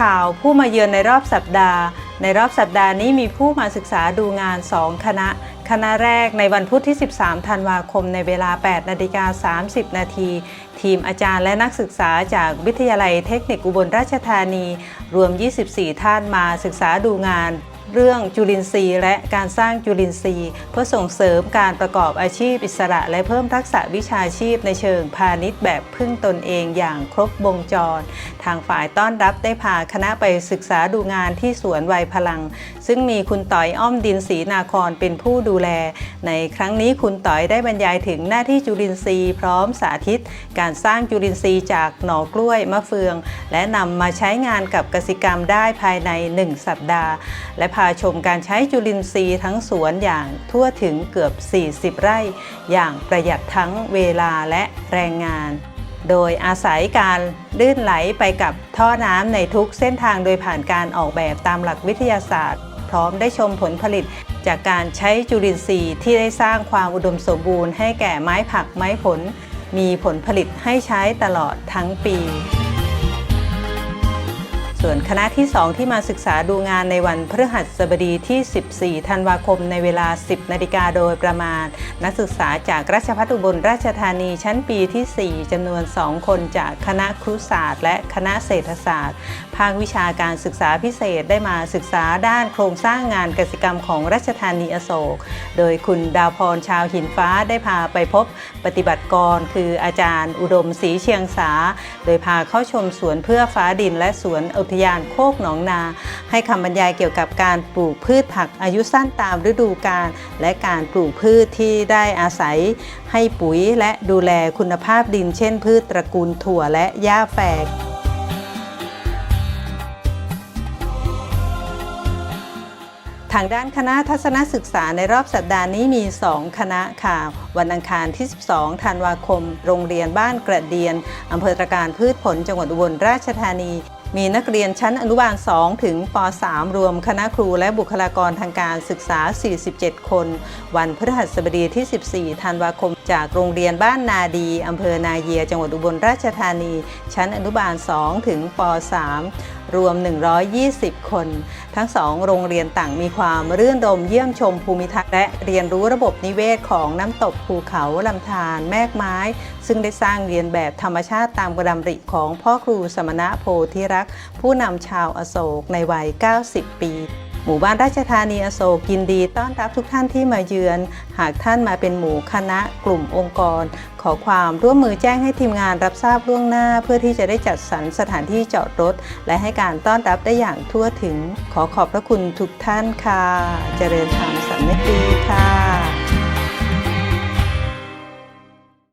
ข่าวผู้มาเยือนในรอบสัปดาห์ ในรอบสัปดาห์นี้มีผู้มาศึกษาดูงาน 2 คณะ คณะแรกในวันพุธที่ 13 ธันวาคมในเวลา 8 นาฬิกา 30 นาที ทีมอาจารย์และนักศึกษาจากวิทยาลัยเทคนิคอุบลราชธานี รวม 24 ท่านมาศึกษาดูงาน เรื่องจุลินทรีย์ และการสร้างจุลินทรีย์ เพื่อส่งเสริมการประกอบอาชีพอิสระ และเพิ่มทักษะวิชาชีพในเชิงพาณิชย์แบบพึ่งตนเองอย่างครบวงจร ทางฝ่ายต้อนรับได้พาคณะไปศึกษาดูงานที่สวนวัยพลัง ซึ่งมีคุณต่อยอ้อมดินศรีนาครเป็นผู้ดูแล ในครั้งนี้คุณต่อยได้บรรยายถึงหน้าที่จุลินทรีย์พร้อมสาธิต การสร้างจุลินทรีย์จากหน่อกล้วยมะเฟือง และนำมาใช้งานกับกสิกรรมได้ภายใน 1 สัปดาห์ และาชมการใช้จุลินทรีย์ทั้งสวนอย่างทั่วถึงเกือบ 40 ไร่ อย่างประหยัดทั้งเวลาและแรงงาน โดยอาศัยการลื่นไหลไปกับท่อน้ำในทุกเส้นทางโดยผ่านการออกแบบตามหลักวิทยาศาสตร์ พร้อมได้ชมผลผลิตจากการใช้จุลินทรีย์ที่ได้สร้างความอุดมสมบูรณ์ให้แก่ไม้ผักไม้ผล มีผลผลิตให้ใช้ตลอดทั้งปี ส่วนคณะที่ 2 ที่มาศึกษาดูงานในวันพฤหัสบดีที่ 14 ธันวาคมในเวลา 10 นาฬิกาโดยประมาณ นักศึกษาจากราชภัฏอุบลราชธานีชั้นปีที่ 4จำนวน 2 คนจากคณะครุศาสตร์ และคณะเศรษฐศาสตร์ ภาควิชาการศึกษาพิเศษได้มาศึกษาด้านโครงสร้างงานกสิกรรมของราชธานีอโศก โดยคุณดาวพรชาวหินฟ้าได้พาไปพบปฏิบัติกร คืออาจารย์ อุดมศรีเชียงสา โดยพาเข้าชมสวนเพื่อฟ้าดินและสวนอุทยานโคกหนองนา ให้คำบรรยายเกี่ยวกับการปลูกพืชผักอายุสั้นตามฤดูกาลและการปลูกพืชที่ได้อาศัย ให้ปุ๋ยและดูแลคุณภาพดิน เช่น พืชตระกูลถั่วและหญ้าแฝกทางด้านคณะทัศนศึกษาในรอบสัปดาห์นี้มี 2 คณะค่ะ วันอังคารที่ 12 ธันวาคม โรงเรียนบ้านกระเดียน อำเภอตระการพืชผลจังหวัดอุบลราชธานี มีนักเรียนชั้นอนุบาล 2 ถึงป .3 รวมคณะครูและบุคลากรทางการศึกษา 47 คน วันพฤหัสบดีที่ 14 ธันวาคม จากโรงเรียนบ้านนาดีอำเภอนาเยีย จังหวัดอุบลราชธานี ชั้นอนุบาล 2 ถึงป .3 รวม 120 คน ทั้งสองโรงเรียนต่างมีความรื่นรมเยี่ยมชมภูมิทัศน์และเรียนรู้ระบบนิเวศของน้ำตกภูเขาลำธารแมกไม้ ซึ่งได้สร้างเรียนแบบธรรมชาติตามกระดำริของพ่อครูสมณะโพธิรักษ์ผู้นำชาวอโศกในวัย 90 ปี หมู่บ้านราชธานีอโศกยินดีต้อนรับทุกท่านที่มาเยือน หากท่านมาเป็นหมู่คณะกลุ่มองค์กร ขอความร่วมมือแจ้งให้ทีมงานรับทราบล่วงหน้า เพื่อที่จะได้จัดสรรสถานที่จอดรถ และให้การต้อนรับได้อย่างทั่วถึง ขอขอบพระคุณทุกท่านค่ะ เจริญธรรมสันนิดีค่ะ